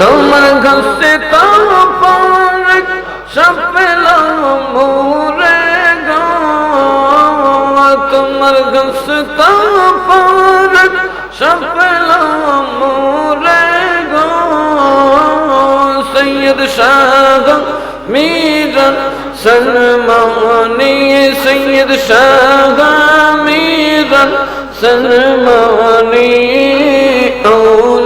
তোমার ঘষে তোমার সফল মোরে গো। তোমার ঘষে তোমার সফল মোরে গো। সৈয়দ শাহ মীরা সলমানি সৈয়দ শাহ মীরা সলমানি ঔল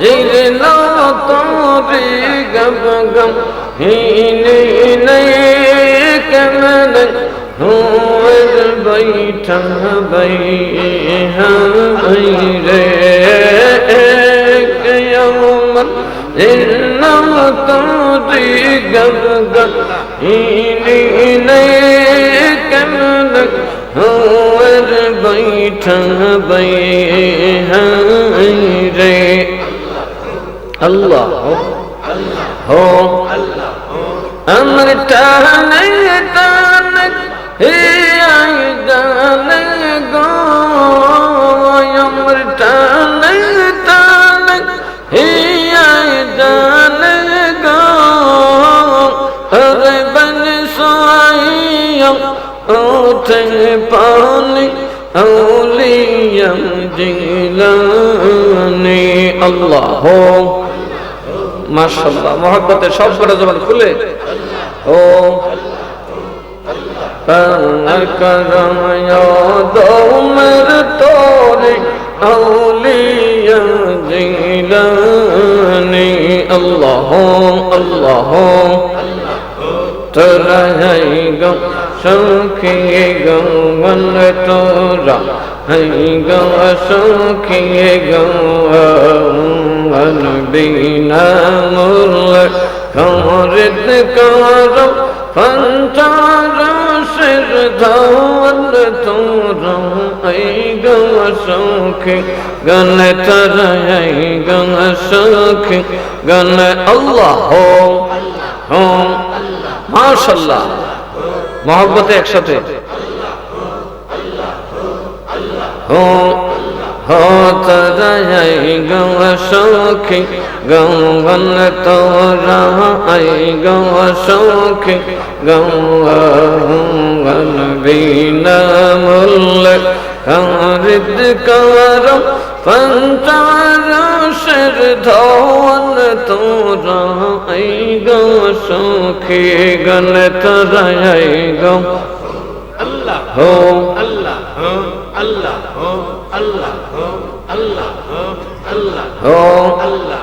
جلا طاري غم غم هيني نيك من هو البيت بيها غيرك يوما جلا طاري غم غم هيني هو البيت بيها আল্লাহ হো। আমার টানে টানে হে আইদানে গো। আমার টানে টানে হে আইদানে গো। হরে বন সোয়াইয়া ওঠে পানি, আউলিয়াম জিলানি। আল্লাহ হো। মাশাআল্লাহ মহব্বতের সব বড় জবান খুলে ও পার করমায়া দৌমর তোরে আউলিয়া জিলানি আল্লাহ আল্লাহ তোরা হাই গো সখী গো মন তোরা হাই গো সখী গো মন বিনা মুল কমরিত কর পঞ্চারসের ধন তোরা হাই গো সখী গন তোরা হাই গো সখী গন আল্লাহ হো মাশাল্লাহ মহব্বতে একসাথে, হো তরাই গৌ সখী গৌন তোরা আই গৌ সখী গৌন বিনা মূল্য কারিদ কর পঞ্চারসের ধন তোরা আই গৌ সখী গণ তোরা আই গৌ আল্লাহ হো। আল্লাহ আল্লাহ আল্লাহ আল্লাহ আল্লাহ হো আল্লাহ আল্লাহ আল্লাহ হো। আল্লাহ।